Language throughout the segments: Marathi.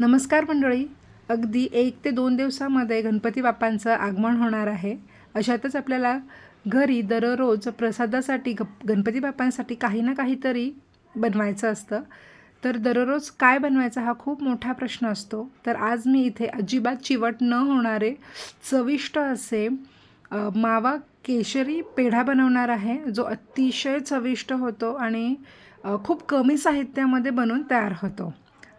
नमस्कार मंडळी. अगदी एक ते दोन दिवसामध्ये गणपती बाप्पांचं आगमन होणार आहे. अशातच आपल्याला घरी दररोज प्रसादासाठी ग गणपती बाप्पांसाठी काही ना काहीतरी बनवायचं असतं. तर दररोज काय बनवायचा हा खूप मोठा प्रश्न असतो. तर आज मी इथे अजिबात चिवट न होणारे चविष्ट असे मावा केशरी पेढा बनवणार आहे जो अतिशय चविष्ट होतो आणि खूप कमी साहित्यामध्ये बनून तयार होतो.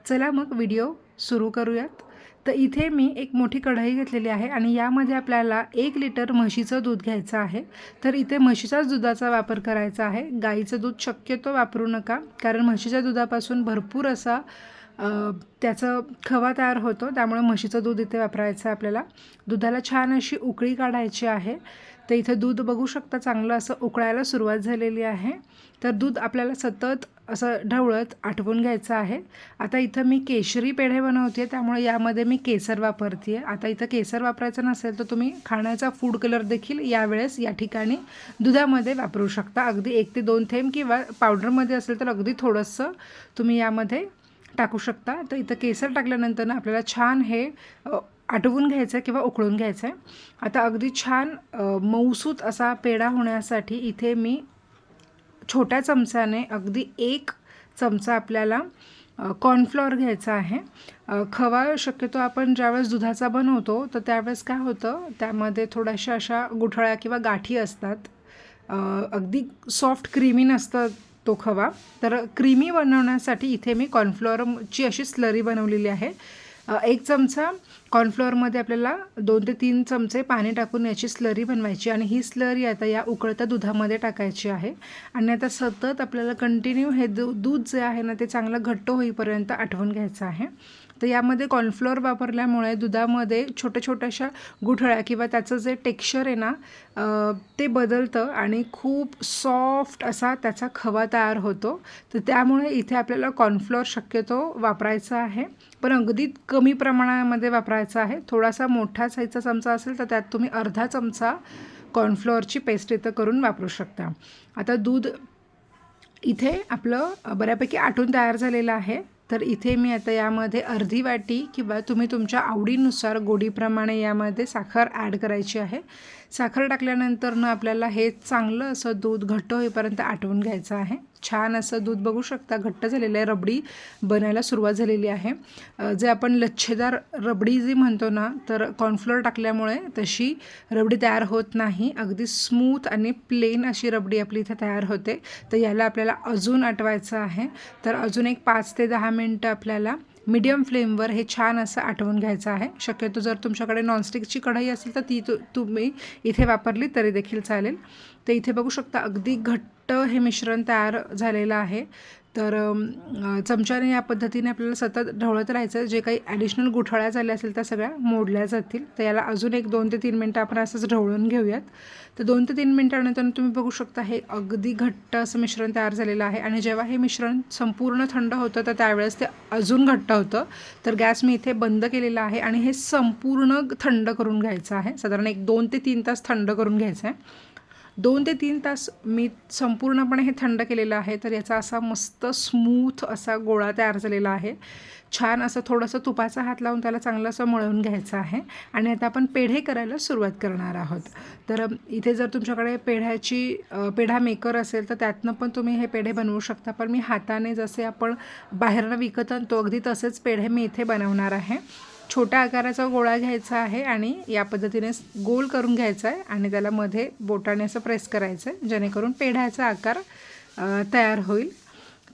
चला मग व्हिडिओ सुरू करूयात. तर इथे मी एक मोठी कढई घेतलेली आहे आणि यामध्ये आपल्याला एक लिटर म्हशीचं दूध घ्यायचं आहे. तर इथे म्हशीच्याच दुधाचा वापर करायचा आहे. गाईचं दूध शक्यतो वापरू नका कारण म्हशीच्या दुधापासून भरपूर असा त्याचं खवा तयार होतो. त्यामुळे म्हशीचं दूध इथे वापरायचं आहे आपल्याला. दुधाला छान अशी उकळी काढायची आहे. तर इथं दूध बघू शकता चांगलं असं उकळायला सुरुवात झालेली आहे. तर दूध आपल्याला सतत असं ढवळत आटवून घ्यायचं आहे. आता इथं मी केशरी पेढे बनवते त्यामुळे यामध्ये मी केसर वापरते आता इथं केसर वापरायचं नसेल तर तुम्ही खाण्याचा फूड कलर देखील यावेळेस या ठिकाणी दुधामध्ये वापरू शकता. अगदी एक ते दोन थेंब किंवा पावडरमध्ये असेल तर अगदी थोडंसं तुम्ही यामध्ये टाकू शकता. तर इथं केसर टाकल्यानंतर ना आपल्याला छान हे आटवून घ्यायचं आहे किंवा उकळून घ्यायचं आहे आता अगदी छान मऊसूत असा पेढा होण्यासाठी इथे मी छोट्या चमच्याने अगदी एक चमचा आपल्याला अ, कॉर्नफ्लॉवर घ्यायचा आहे. खवा शक्यतो आपण ज्यावेळेस दुधाचा बनवतो तर त्यावेळेस काय होतं त्यामध्ये थोड्याशा अशा गुठळ्या किंवा गाठी असतात. अगदी सॉफ्ट क्रीमी नसतं तो खवा. तर क्रीमी बनवण्यासाठी इथे मी कॉर्नफ्लॉवरची अशी स्लरी बनवलेली आहे. एक चमचा कॉर्नफ्लॉवरमध्ये आपल्याला दोन ते तीन चमचे पाणी टाकून याची स्लरी बनवायची आणि ही स्लरी आता या उकळत्या दुधामध्ये टाकायची आहे. आणि आता सतत आपल्याला कंटिन्यू हे दू दूध जे आहे ना ते चांगलं घट्ट होईपर्यंत आठवून घ्यायचं आहे. तर यामध्ये कॉर्नफ्लोअर वापरल्यामुळे दुधामध्ये छोट्या छोट्याशा गुठळ्या किंवा त्याचं जे टेक्स्चर आहे ना ते बदलतं आणि खूप सॉफ्ट असा त्याचा खवा तयार होतो. तर त्यामुळे इथे आपल्याला कॉर्नफ्लोअर शक्यतो वापरायचा आहे. पण अगदी कमी प्रमाणामध्ये वापरायचा आहे. थोडासा मोठा साईजचा चमचा असेल तर त्यात तुम्ही अर्धा चमचा कॉर्नफ्लोअरची पेस्ट इथं करून वापरू शकता. आता दूध इथे आपलं बऱ्यापैकी आटून तयार झालेलं आहे. तर इथे मी आता यामध्ये अर्धी वाटी किंवा तुम्ही तुमच्या आवडीनुसार गोडीप्रमाणे यामध्ये साखर ॲड करायची आहे. साखर टाकल्यानंतर ना आपल्याला हे चांगलं असं दूध घट्ट होईपर्यंत आटवून घ्यायचं आहे. छान असं दूध बघू शकता घट्ट झालेलं आहे रबडी बनायला सुरुवात झालेली आहे. जे आपण लच्छेदार रबडी जी म्हणतो ना तर कॉर्नफ्लोअर टाकल्यामुळे तशी रबडी तयार होत नाही. अगदी स्मूथ आणि प्लेन अशी रबडी आपली इथे तयार होते. तर याला आपल्याला अजून आटवायचं आहे. तर अजून एक पाच ते दहा मिनटं आपल्याला मीडियम फ्लेमवर हे छान असं आठवून घ्यायचं आहे. शक्यतो जर तुमच्याकडे नॉनस्टिकची कढई असेल तर ती तु तुम्ही इथे वापरली तरी देखील चालेल. तर इथे बघू शकता अगदी घट्ट हे मिश्रण तयार झालेलं आहे. तर चमच्याने या पद्धतीने आपल्याला सतत ढवळत राहायचं. जे काही ॲडिशनल गुठळ्या झाल्या असेल त्या सगळ्या मोडल्या जातील. तर याला अजून एक दोन ते तीन मिनटं आपण असंच ढवळून घेऊयात. तर दोन ते तीन मिनटानंतर तुम्ही बघू शकता हे अगदी घट्ट असं मिश्रण तयार झालेलं आहे. आणि जेव्हा हे मिश्रण संपूर्ण थंड होतं तर त्यावेळेस ते अजून घट्ट होतं. तर गॅस मी इथे बंद केलेला आहे आणि हे संपूर्ण थंड करून घ्यायचं आहे. साधारण एक दोन ते तीन तास थंड करून घ्यायचं आहे. दोन ते तीन तास मी संपूर्णपणे हे थंड केलेलं आहे तर याचा असा मस्त स्मूथ असा गोळा तयार झालेला आहे. छान असं थोडंसं तुपाचा हात लावून त्याला चांगलं असं मळवून घ्यायचं आहे आणि आता आपण पेढे करायला सुरुवात करणार आहोत. तर इथे जर तुमच्याकडे पेढ्याची पेढा मेकर असेल तर त्यातनं पण तुम्ही हे पेढे बनवू शकता. पण मी हाताने जसे आपण बाहेरनं विकत आणतो अगदी तसेच पेढे मी इथे बनवणार आहे. छोट्या आकाराचा गोळा घ्यायचा आहे आणि या पद्धतीने गोल करून घ्यायचा आहे आणि त्याला मध्ये बोटाने असं प्रेस करायचं आहे जेणेकरून पेढ्याचा आकार तयार होईल.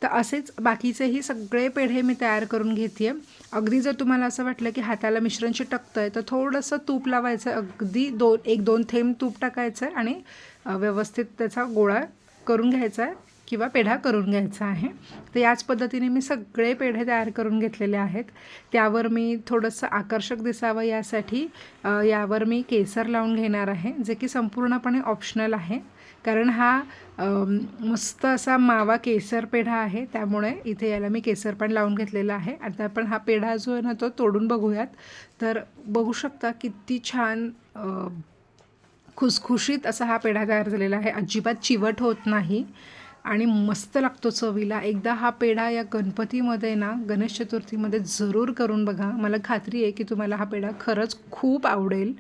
तर असेच बाकीचेही सगळे पेढे मी तयार करून घेते अगदी जर तुम्हाला असं वाटलं की हाताला मिश्रण चिटकतं आहे तर थोडंसं तूप लावायचं अगदी दोन एक दोन थेंब तूप टाकायचं आहे आणि व्यवस्थित त्याचा गोळा करून घ्यायचा आहे. किंवा पेढा करून घ्यायचा आहे. तर याच पद्धतीने मी सगळे पेढे तयार करून घेतलेले आहेत. त्यावर मी थोडंसं आकर्षक दिसावं यासाठी यावर मी केसर लावून घेणार आहे जे की संपूर्णपणे ऑप्शनल आहे. कारण हा मस्त असा मावा केसर पेढा आहे. त्यामुळे इथे याला मी केसर पण लावून घेतलेला आहे. आता आपण हा पेढा जो आहे ना तो तोडून बघूयात. तर बघू शकता किती छान खुसखुशीत असा हा पेढा तयार झालेला आहे. अजिबात चिवट होत नाही. आणि मस्त लागतो चवीला. एकदा हा पेढा या गणपतीमध्ये ना गणेश चतुर्थीमध्ये जरूर करून बघा. मला खात्री आहे की तुम्हाला हा पेढा खरंच खूप आवडेल.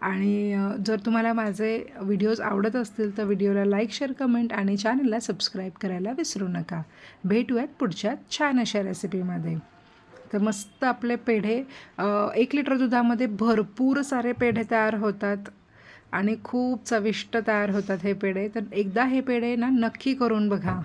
आणि जर तुम्हाला माझे व्हिडिओज आवडत असतील तर व्हिडिओला लाईक शेअर कमेंट आणि चॅनलला सबस्क्राईब करायला विसरू नका. भेटूयात पुढच्या छान अशा रेसिपीमध्ये. तर मस्त आपले पेढे एक लिटर दुधामध्ये भरपूर सारे पेढे तयार होतात. आणि खूप चविष्ट तयार होतात हे पेढे. तर एकदा हे पेढे ना नक्की करून बघा.